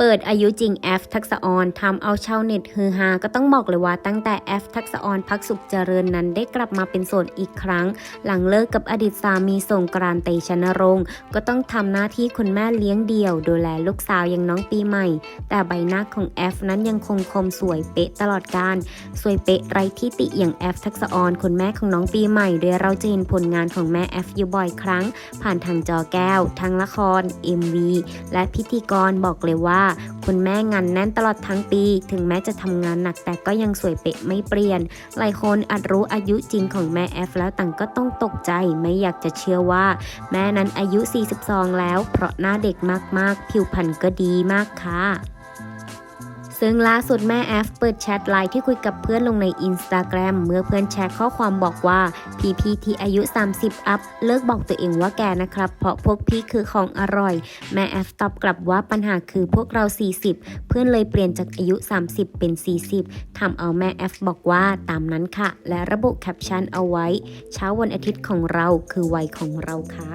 เปิดอายุจริงแอฟทักษะออนทำเอาชาวเน็ตฮือฮาก็ต้องบอกเลยว่าตั้งแต่แอฟทักษะออนพักสุขเจริญนั้นได้กลับมาเป็นโสดอีกครั้ง หลังเลิกกับอดีตสามีส่งกรานเตชะนรงค์ก็ต้องทำหน้าที่คุณแม่เลี้ยงเดี่ยว ดูแลลูกสาวอย่างน้องปีใหม่ แต่ใบหน้าของแอฟนั้นยังคงคมสวยเป๊ะตลอดการสวยเป๊ะไร้ที่ติอย่างแอฟทักษะออนคุณแม่ของน้องปีใหม่โดยเราจะเห็นผลงานของแม่แอฟอยู่บ่อยครั้ง ผ่านทางจอแก้วทางละคร MV และพิธีกรบอกเลยว่าคุณแม่งานแน่นตลอดทั้งปี ถึงแม้จะทำงานหนักแต่ก็ยังสวยเป๊ะไม่เปลี่ยน หลายคนอาจรู้อายุจริงของแม่แอฟแล้วต่างก็ต้องตกใจไม่อยากจะเชื่อว่า แม่นั้นอายุ 42 แล้ว เพราะหน้าเด็กมากๆ ผิวพรรณก็ดีมากค่ะ ซึ่งล่าสุดแม่แอฟเปิดแชทไลน์ที่คุยกับเพื่อนลงในอินสตาแกรมเมื่อเพื่อนแชร์ข้อความบอกว่าพี่พี่ที่อายุ 30 อัพ เลิกบอกตัวเองว่าแกนะครับ เพราะพวกพี่คือของอร่อย แม่แอฟตอบกลับว่าปัญหาคือพวกเรา 40 เพื่อนเลยเปลี่ยนจากอายุ 30 เป็น 40ทำเอาแม่แอฟบอกว่าตามนั้นค่ะ และระบุแคปชั่นเอาไว้ เช้าวันอาทิตย์ของเราคือวัยของเราค่ะ